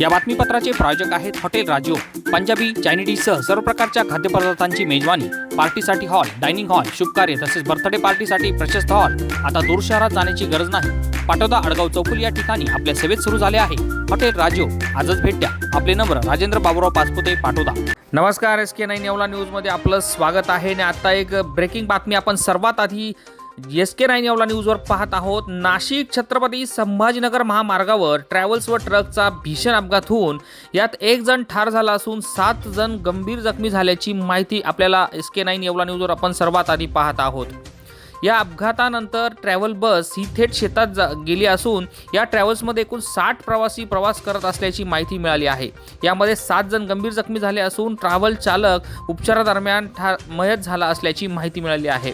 या बातमीपत्राचे प्रायोजक आहेत हॉटेल राजो. पंजाबी चायनीजसह सर्व प्रकारच्या खाद्यपदार्थांची मेजवानी. पार्टीसाठी हॉल डायनिंग हॉल शुभकार्य तसेच बर्थडे पार्टीसाठी प्रशस्त हॉल. आता दूर शहरात जाण्याची गरज नाही. पाटोदा अडगाव चौकुल या ठिकाणी आपल्या सेवेत सुरू झाले आहे. हॉटेल राजो आजच भेट द्या. आपले नंबर राजेंद्र बाबुराव पाचपुते पाटोदा. नमस्कार एस के नाईन येवला न्यूजमध्ये आपलं स्वागत आहे. आणि आता एक ब्रेकिंग बातमी. आपण सर्वात आधी एस के नाईन यावला न्यूजवर पाहत आहोत नाशिक छत्रपती संभाजीनगर महामार्गावर ट्रॅव्हल्स व ट्रकचा भीषण अपघात होऊन यात एक जण ठार झाला असून सात जण गंभीर जखमी झाल्याची माहिती आपल्याला एस के नाईन येवला न्यूजवर आपण सर्वात आधी पाहत आहोत. या अपघातानंतर ट्रॅव्हल बस ही थेट शेतात जा गेली असून या ट्रॅव्हल्समध्ये एकूण साठ प्रवासी प्रवास करत असल्याची माहिती मिळाली आहे. यामध्ये सात जण गंभीर जखमी झाले असून ट्रॅव्हल चालक उपचारादरम्यान ठा मयत झाला असल्याची माहिती मिळाली आहे.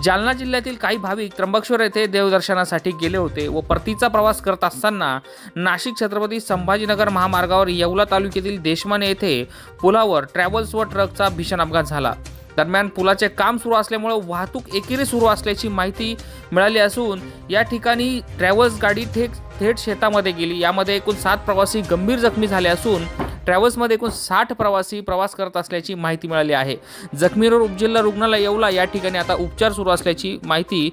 जालना जिल्ह्यातील काही भाविक त्र्यंबकेश्वर येथे देवदर्शनासाठी गेले होते व परतीचा प्रवास करत असताना नाशिक छत्रपती संभाजीनगर महामार्गावर येवला तालुक्यातील देशमाने येथे पुलावर ट्रॅव्हल्स व ट्रकचा भीषण अपघात झाला. दरम्यान पुलाचे काम सुरू असल्यामुळे वाहतूक एकेरी सुरू असल्याची माहिती मिळाली असून या ठिकाणी ट्रॅव्हल्स गाडी थेट थेट शेतामध्ये गेली. यामध्ये एकूण सात प्रवासी गंभीर जखमी झाले असून ट्रॅव्हल्समध्ये एकूण साठ प्रवासी प्रवास करत असल्याची माहिती मिळाली आहे. जखमीवर उपजिल्हा रुग्णालय येवला. या ठिकाणी आता उपचार सुरू असल्याची माहिती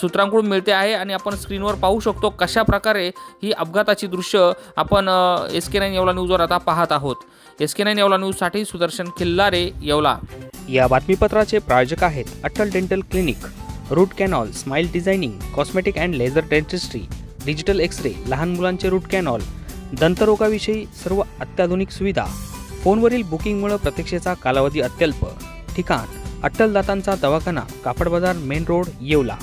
सूत्रांकडून मिळते आहे आणि आपण स्क्रीनवर पाहू शकतो कशा प्रकारे ही अपघाताची दृश्य आपण एस के नाईन येवला न्यूजवर आता पाहत आहोत. एस के नाईन येवला न्यूजसाठी सुदर्शन खिल्लारे येवला. या बातमीपत्राचे प्रायोजक आहेत Atal dental clinic root canal smile designing cosmetic and laser dentistry digital X ray लहान मुलांचे रूट कॅनॉल दंतरोगाविषयी सर्व अत्याधुनिक सुविधा. फोनवरील बुकिंगमुळे प्रतीक्षेचा कालावधी अत्यल्प. ठिकाण अट्टल दातांचा दवाखाना कापड बाजार मेन रोड येवला.